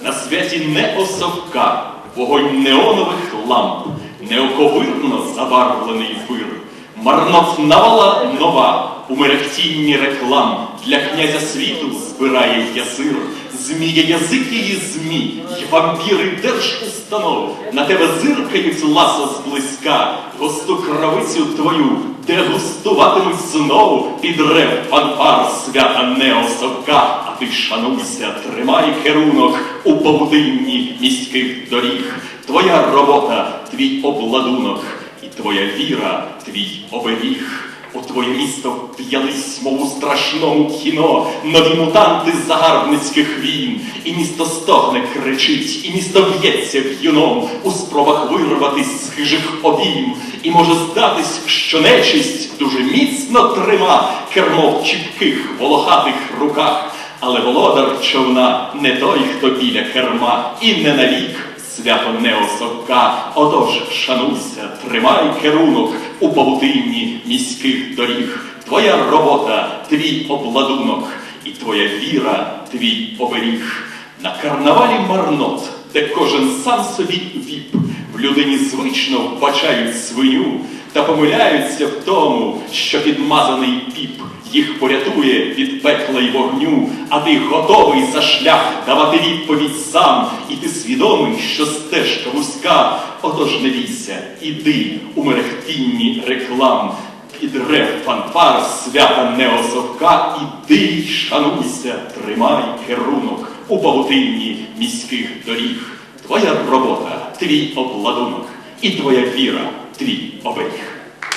на святі не осовка, вогонь неонових ламп, неоковирно забарвлений вир, марнот навала нова, у мерехтінні реклам. Для князя світу збирає ясир, зміє язик її змій, й вампіри держустанов на тебе зиркають ласо зблизька, госту кровицю твою, де густуватимуть знову під рев фанфар свята неосовка, а ти шануйся, тримай керунок у павутинні міських доріг. Твоя робота, твій обладунок, і твоя віра, твій оберіг. У твоє місто вп'ялись, мов у страшному кіно, нові мутанти з загарбницьких війн, і місто стогне, кричить, і місто б'ється в юном. У спробах вирватись з хижих обійм, і може здатись, що нечисть дуже міцно трима кермо в чіпких волохатих руках, але володар човна не той, хто біля керма, і не навік свято неосовка. Отож, шануйся, тримай керунок у павутинні міських доріг. Твоя робота, твій обладунок, і твоя віра, твій оберіг. На карнавалі марнот, де кожен сам собі віп, людині звично вбачають свиню та помиляються в тому, що підмазаний піп їх порятує від пекла й вогню, а ти готовий за шлях давати відповідь сам, і ти свідомий, що стежка вузька. Отож не бійся, іди у мерехтінні реклам. Під рев фанфар свята неосовка, іди шануйся, тримай керунок у павутинні міських доріг. Твоя робота, твій обладунок і твоя віра, твій оберіг.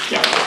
Дякую.